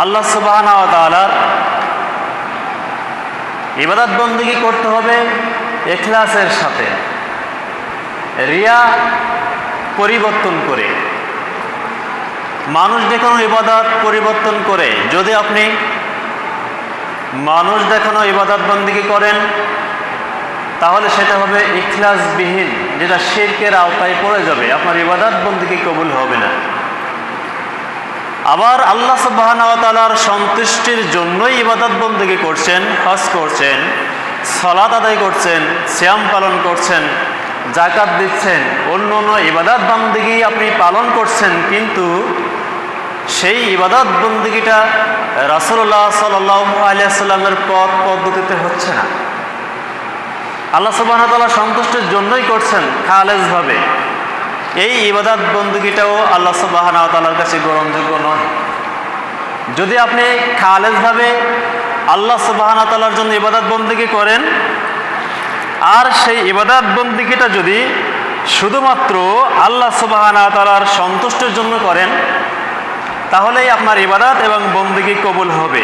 আল্লাহ সুবাহর ইবাদত বন্দী করতে হবে এখলাসের সাথে, রিয়া পরিবর্তন করে। মানুষ দেখানো ইবাদত পরিবর্তন করে। যদি আপনি মানুষ দেখানো ইবাদত বন্দী করেন, তাহলে সেটা হবে ইখলাসবিহীন, যেটা শিরকের আওতায় পড়ে যাবে। আপনার ইবাদত বন্দী কবুল হবে না। আবার আল্লাহ সুবাহর সন্তুষ্টির জন্যই ইবাদত বন্দী করছেন, হজ করছেন সলাদ আদায় করছেন শ্যাম পালন করছেন জাকাত দিচ্ছেন, অন্য অন্য ইবাদত বন্দীগী আপনি পালন করছেন, কিন্তু সেই ইবাদত বন্দীগীটা রাসুল্লাহ সাল্লাহ আলিয়াল্লামের পথ পদ্ধতিতে হচ্ছে না। আল্লাহ সুবাহ সন্তুষ্টির জন্যই করছেন, খালেজভাবে। এই ইবাদত বন্দুকিটাও আল্লাহ সুবাহ কাছে গ্রহণযোগ্য নয়। যদি আপনি খালেজভাবে আল্লাহ সুবাহ তাল্লার জন্য ইবাদত বন্দুকি করেন, আর সেই ইবাদত বন্দুকিটা যদি শুধুমাত্র আল্লাহ সুবাহ তালার সন্তুষ্টির জন্য করেন, তাহলেই আপনার ইবাদাত এবং বন্দুকি কবুল হবে।